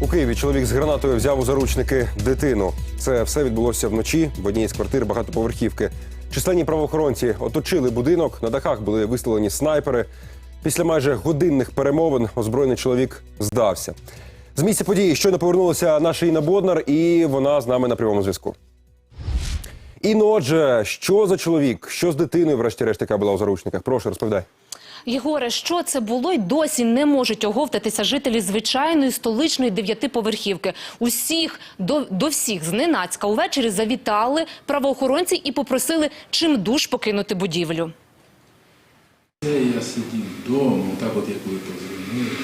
У Києві чоловік з гранатою взяв у заручники дитину. Це все відбулося вночі в одній з квартир багатоповерхівки. Численні правоохоронці оточили будинок. На дахах були виставлені снайпери. Після майже годинних перемовин озброєний чоловік здався. З місця події щойно повернулася наша Інна Боднар, і вона з нами на прямому зв'язку. Інно, отже, що за чоловік? Що з дитиною, врешті-решт, яка була у заручниках? Прошу, розповідай. Єгоре, що це було й досі не можуть оговтатися жителі звичайної столичної дев'ятиповерхівки. Усіх до, до всіх зненацька увечері завітали правоохоронці і попросили чимдуж покинути будівлю. Це я сидів вдома, так от як ви позвонили.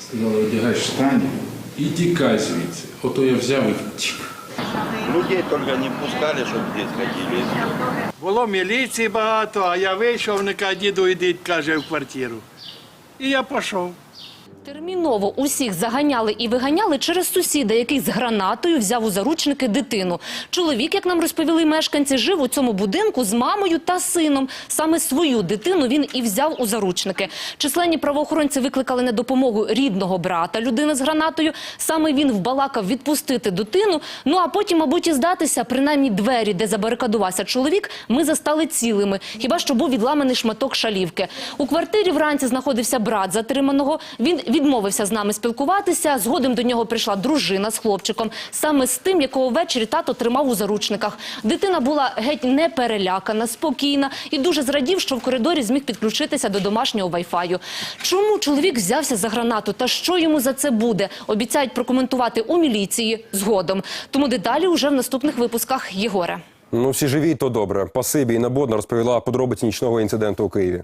Сказали, одягай штані і тікай звідси. Ото я взяв і втік. Людей тільки не пускали, щоб десь ходили. Було міліції багато, а я вийшов, каже, діду, йдіть, каже, в квартиру. І я пішов. Терміново усіх заганяли і виганяли через сусіда, який з гранатою взяв у заручники дитину. Чоловік, як нам розповіли мешканці, жив у цьому будинку з мамою та сином. Саме свою дитину він і взяв у заручники. Численні правоохоронці викликали на допомогу рідного брата людини з гранатою. Саме він вбалакав відпустити дитину. Ну а потім, мабуть, і здатися. Принаймні двері, де забарикадувався чоловік, ми застали цілими. Хіба що був відламаний шматок шалівки. У квартирі вранці знаходився брат затриманого. Він відмовився з нами спілкуватися. Згодом до нього прийшла дружина з хлопчиком, саме з тим, якого ввечері тато тримав у заручниках. Дитина була геть не перелякана, спокійна і дуже зрадів, що в коридорі зміг підключитися до домашнього вайфаю. Чому чоловік взявся за гранату та що йому за це буде? Обіцяють прокоментувати у міліції згодом. Тому деталі уже в наступних випусках Єгора. Ну, всі живі, то добре. Пасибі Інна Боднар розповіла подробиці нічного інциденту у Києві.